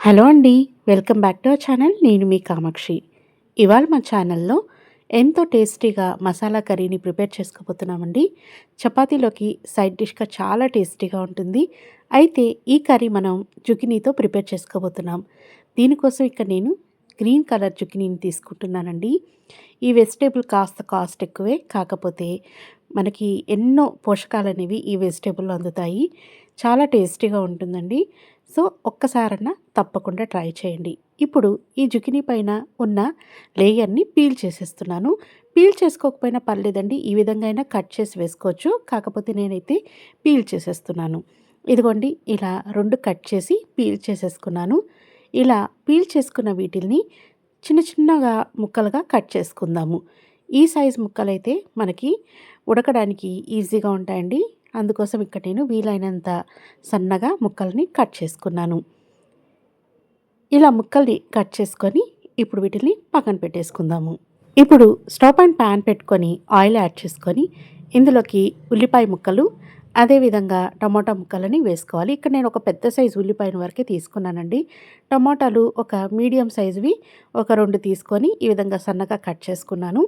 Hello అండి welcome back to our channel. నేను మీ కామాక్షి. ఇవాళ మా ఛానల్లో ఎంతో టేస్టీగా మసాలా కర్రీని ప్రిపేర్ చేసుకోబోతున్నామండి. చపాతీలోకి సైడ్ డిష్గా చాలా టేస్టీగా ఉంటుంది. అయితే ఈ కర్రీ మనం జుకినీతో ప్రిపేర్ చేసుకోబోతున్నాం. దీనికోసం ఇక్కడ నేను గ్రీన్ కలర్ జుకినీని తీసుకుంటున్నానండి. ఈ వెజిటేబుల్ కాస్త కాస్ట్ ఎక్కువే కాకపోతే మనకి ఎన్నో పోషకాలు అనేవి ఈ వెజిటేబుల్లో అందుతాయి. చాలా టేస్టీగా ఉంటుందండి. సో ఒక్కసారన్నా తప్పకుండా ట్రై చేయండి. ఇప్పుడు ఈ జుకినీ పైన ఉన్న లేయర్ని పీల్ చేసేస్తున్నాను. పీల్ చేసుకోకపోయినా పర్లేదండి ఈ విధంగా అయినా కట్ చేసి వేసుకోవచ్చు. కాకపోతే నేనైతే పీల్ చేసేస్తున్నాను. ఇదిగోండి ఇలా రెండు కట్ చేసి పీల్ చేసేసుకున్నాను. ఇలా పీల్ చేసుకున్న వీటిల్ని చిన్న చిన్నగా ముక్కలుగా కట్ చేసుకుందాము. ఈ సైజ్ ముక్కలైతే మనకి ఉడకడానికి ఈజీగా ఉంటాయండి. అందుకోసం ఇక్కడ నేను వీలైనంత సన్నగా ముక్కల్ని కట్ చేసుకున్నాను. ఇలా ముక్కల్ని కట్ చేసుకొని ఇప్పుడు వీటిని పక్కన పెట్టేసుకుందాము. ఇప్పుడు స్టవ్ అండ్ ప్యాన్ పెట్టుకొని ఆయిల్ యాడ్ చేసుకొని ఇందులోకి ఉల్లిపాయ ముక్కలు అదేవిధంగా టమాటా ముక్కలని వేసుకోవాలి. ఇక్కడ నేను ఒక పెద్ద సైజు ఉల్లిపాయను వరకే తీసుకున్నానండి. టమాటాలు ఒక మీడియం సైజువి ఒక రెండు తీసుకొని ఈ విధంగా సన్నగా కట్ చేసుకున్నాను.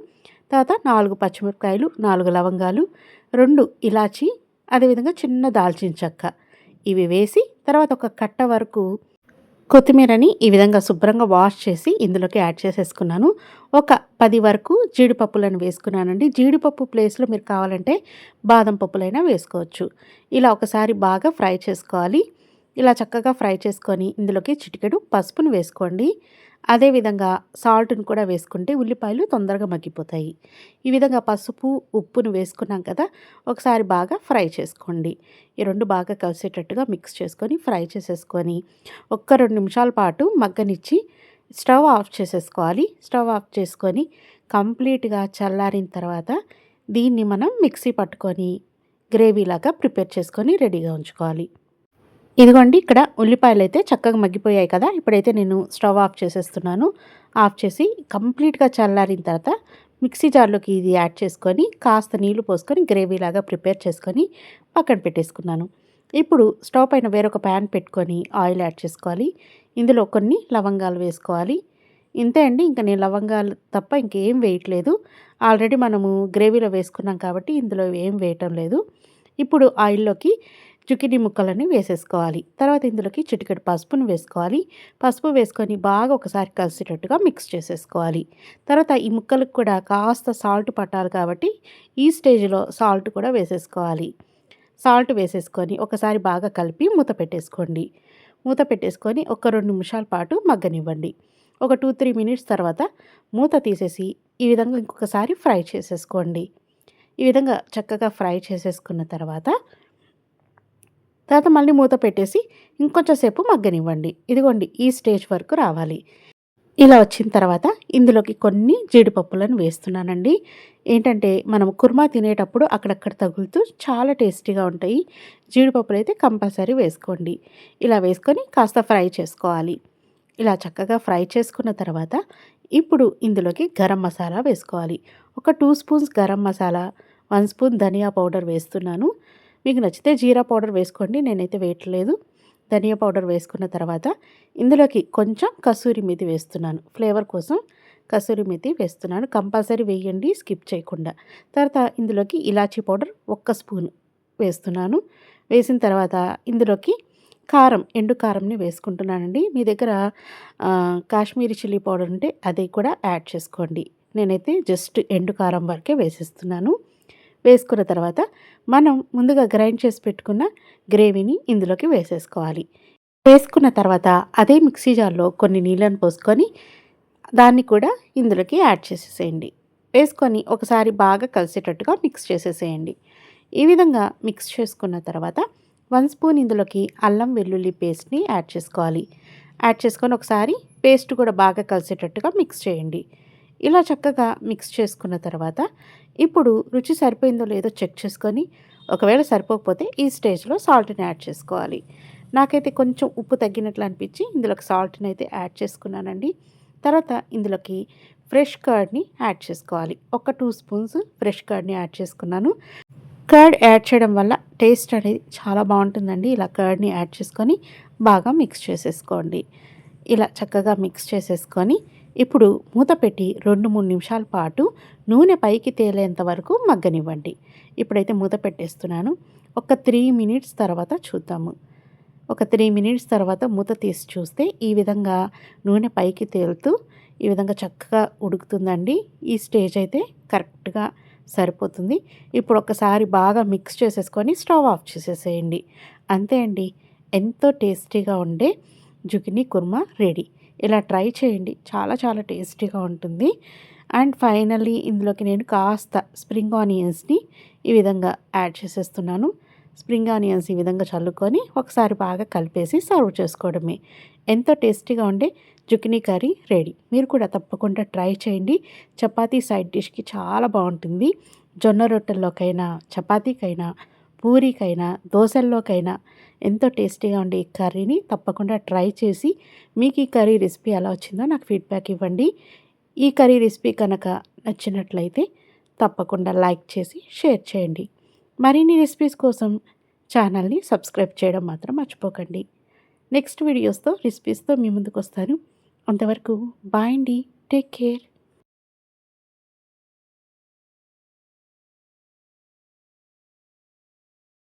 తర్వాత నాలుగు పచ్చిమిరపకాయలు నాలుగు లవంగాలు రెండు ఇలాచి అదేవిధంగా చిన్న దాల్చిన చెక్క. ఇవి వేసి తర్వాత ఒక కట్ట వరకు కొత్తిమీరని ఈ విధంగా శుభ్రంగా వాష్ చేసి ఇందులోకి యాడ్ చేసేసుకున్నాను. ఒక పది వరకు జీడిపప్పులను వేసుకున్నానండి. జీడిపప్పు ప్లేస్లో మీరు కావాలంటే బాదం పప్పులైనా వేసుకోవచ్చు. ఇలా ఒకసారి బాగా ఫ్రై చేసుకోవాలి. ఇలా చక్కగా ఫ్రై చేసుకొని ఇందులోకి చిటికెడు పసుపును వేసుకోండి. అదేవిధంగా సాల్ట్ను కూడా వేసుకుంటే ఉల్లిపాయలు తొందరగా మగ్గిపోతాయి. ఈ విధంగా పసుపు ఉప్పును వేసుకున్నాం కదా ఒకసారి బాగా ఫ్రై చేసుకోండి. ఈ రెండు బాగా కలిసేటట్టుగా మిక్స్ చేసుకొని ఫ్రై చేసేసుకొని ఒక్క రెండు నిమిషాల పాటు మగ్గనిచ్చి స్టవ్ ఆఫ్ చేసేసుకోవాలి. స్టవ్ ఆఫ్ చేసుకొని కంప్లీట్గా చల్లారిన తర్వాత దీన్ని మనం మిక్సీ పట్టుకొని గ్రేవీలాగా ప్రిపేర్ చేసుకొని రెడీగా ఉంచుకోవాలి. ఇదిగోండి ఇక్కడ ఉల్లిపాయలు అయితే చక్కగా మగ్గిపోయాయి కదా. ఇప్పుడైతే నేను స్టవ్ ఆఫ్ చేసేస్తున్నాను. ఆఫ్ చేసి కంప్లీట్గా చల్లారిన తర్వాత మిక్సీ జార్లోకి ఇది యాడ్ చేసుకొని కాస్త నీళ్ళు పోసుకొని గ్రేవీలాగా ప్రిపేర్ చేసుకొని పక్కన పెట్టేసుకున్నాను. ఇప్పుడు స్టవ్ పైన వేరొక ప్యాన్ పెట్టుకొని ఆయిల్ యాడ్ చేసుకోవాలి. ఇందులో కొన్ని లవంగాలు వేసుకోవాలి. ఇంతే అండి ఇంకా నేను లవంగాలు తప్ప ఇంకేం వేయట్లేదు. ఆల్రెడీ మనము గ్రేవీలో వేసుకున్నాం కాబట్టి ఇందులో ఏం వేయటం లేదు. ఇప్పుడు ఆయిల్లోకి చుకిని ముక్కలని వేసేసుకోవాలి. తర్వాత ఇందులోకి చిటికెడు పసుపును వేసుకోవాలి. పసుపు వేసుకొని బాగా ఒకసారి కలిసేటట్టుగా మిక్స్ చేసేసుకోవాలి. తర్వాత ఈ ముక్కలకు కూడా కాస్త సాల్ట్ పట్టాలి కాబట్టి ఈ స్టేజ్లో సాల్ట్ కూడా వేసేసుకోవాలి. సాల్ట్ వేసేసుకొని ఒకసారి బాగా కలిపి మూత పెట్టేసుకోండి. మూత పెట్టేసుకొని ఒక రెండు నిమిషాల పాటు మగ్గనివ్వండి. ఒక టూ త్రీ మినిట్స్ తర్వాత మూత తీసేసి ఈ విధంగా ఇంకొకసారి ఫ్రై చేసేసుకోండి. ఈ విధంగా చక్కగా ఫ్రై చేసేసుకున్న తర్వాత తర్వాత మళ్ళీ మూత పెట్టేసి ఇంకొంచెంసేపు మగ్గనివ్వండి. ఇదిగోండి ఈ స్టేజ్ వరకు రావాలి. ఇలా వచ్చిన తర్వాత ఇందులోకి కొన్ని జీడిపప్పులను వేస్తున్నానండి. ఏంటంటే మనం కుర్మా తినేటప్పుడు అక్కడక్కడ తగులుతూ చాలా టేస్టీగా ఉంటాయి. జీడిపప్పులు అయితే కంపల్సరీ వేసుకోండి. ఇలా వేసుకొని కాస్త ఫ్రై చేసుకోవాలి. ఇలా చక్కగా ఫ్రై చేసుకున్న తర్వాత ఇప్పుడు ఇందులోకి గరం మసాలా వేసుకోవాలి. ఒక two spoons garam masala one spoon ధనియా పౌడర్ వేస్తున్నాను. మీకు నచ్చితే జీరా పౌడర్ వేసుకోండి నేనైతే వేయట్లేదు. ధనియా పౌడర్ వేసుకున్న తర్వాత ఇందులోకి కొంచెం కసూరి మెతి వేస్తున్నాను. ఫ్లేవర్ కోసం కసూరి మెతి వేస్తున్నాను. కంపల్సరీ వేయండి స్కిప్ చేయకుండా. తర్వాత ఇందులోకి ఇలాచీ పౌడర్ ఒక్క స్పూన్ వేస్తున్నాను. వేసిన తర్వాత ఇందులోకి కారం ఎండు కారంని వేసుకుంటున్నానండి. మీ దగ్గర కాశ్మీరీ చిల్లీ పౌడర్ ఉంటే అది కూడా యాడ్ చేసుకోండి. నేనైతే జస్ట్ ఎండు కారం వరకే వేసేస్తున్నాను. వేసుకున్న తర్వాత మనం ముందుగా గ్రైండ్ చేసి పెట్టుకున్న గ్రేవీని ఇందులోకి వేసేసుకోవాలి. వేసుకున్న తర్వాత అదే మిక్సీ జార్లో కొన్ని నీళ్ళను పోసుకొని దాన్ని కూడా ఇందులోకి యాడ్ చేసేసేయండి. వేసుకొని ఒకసారి బాగా కలిసేటట్టుగా మిక్స్ చేసేసేయండి. ఈ విధంగా మిక్స్ చేసుకున్న తర్వాత వన్ స్పూన్ ఇందులోకి అల్లం వెల్లుల్లి పేస్ట్ని యాడ్ చేసుకోవాలి. యాడ్ చేసుకొని ఒకసారి పేస్ట్ కూడా బాగా కలిసేటట్టుగా మిక్స్ చేయండి. ఇలా చక్కగా మిక్స్ చేసుకున్న తర్వాత ఇప్పుడు రుచి సరిపోయిందో లేదో చెక్ చేసుకొని ఒకవేళ సరిపోకపోతే ఈ స్టేజ్లో సాల్ట్ని యాడ్ చేసుకోవాలి. నాకైతే కొంచెం ఉప్పు తగ్గినట్లు అనిపించి ఇందులోకి సాల్ట్ని అయితే యాడ్ చేసుకున్నానండి. తర్వాత ఇందులోకి ఫ్రెష్ కర్డ్ని యాడ్ చేసుకోవాలి. ఒక టూ స్పూన్స్ ఫ్రెష్ కర్డ్ని యాడ్ చేసుకున్నాను. కర్డ్ యాడ్ చేయడం వల్ల టేస్ట్ అనేది చాలా బాగుంటుందండి. ఇలా కర్డ్ని యాడ్ చేసుకొని బాగా మిక్స్ చేసేసుకోండి. ఇలా చక్కగా మిక్స్ చేసేసుకొని ఇప్పుడు మూత పెట్టి రెండు మూడు నిమిషాల పాటు నూనె పైకి తేలేంత వరకు మగ్గనివ్వండి. ఇప్పుడైతే మూత పెట్టేస్తున్నాను. ఒక త్రీ మినిట్స్ తర్వాత చూద్దాము. ఒక త్రీ మినిట్స్ తర్వాత మూత తీసి చూస్తే ఈ విధంగా నూనె పైకి తేలుతూ ఈ విధంగా చక్కగా ఉడుకుతుందండి. ఈ స్టేజ్ అయితే కరెక్ట్గా సరిపోతుంది. ఇప్పుడు ఒకసారి బాగా మిక్స్ చేసేసుకొని స్టవ్ ఆఫ్ చేసేసేయండి. అంతే అండి. ఎంతో టేస్టీగా ఉండే జుకినీ కుర్మా రెడీ. ఇలా ట్రై చేయండి. చాలా చాలా టేస్టీగా ఉంటుంది. అండ్ ఫైనల్లీ ఇందులోకి నేను కాస్త స్ప్రింగ్ ఆనియన్స్ని ఈ విధంగా యాడ్ చేసేస్తున్నాను. స్ప్రింగ్ ఆనియన్స్ ఈ విధంగా చల్లుకొని ఒకసారి బాగా కలిపేసి సర్వ్ చేసుకోవడమే. ఎంతో టేస్టీగా ఉండే జుకినీ కర్రీ రెడీ. మీరు కూడా తప్పకుండా ట్రై చేయండి. చపాతీ సైడ్ డిష్కి చాలా బాగుంటుంది. జొన్న రొట్టెల్లోకైనా చపాతీకైనా పూరీకైనా దోశల్లోకైనా ఎంతో టేస్టీగా ఉండే ఈ కర్రీని తప్పకుండా ట్రై చేసి మీకు ఈ కర్రీ రెసిపీ ఎలా వచ్చిందో నాకు ఫీడ్బ్యాక్ ఇవ్వండి. ఈ కర్రీ రెసిపీ కనుక నచ్చినట్లయితే తప్పకుండా లైక్ చేసి షేర్ చేయండి. మరిన్ని రెసిపీస్ కోసం ఛానల్ని సబ్స్క్రైబ్ చేయడం మాత్రం మర్చిపోకండి. నెక్స్ట్ వీడియోస్తో రెసిపీస్తో మీ ముందుకు వస్తాను. అంతవరకు బాయ్ అండి. Take care.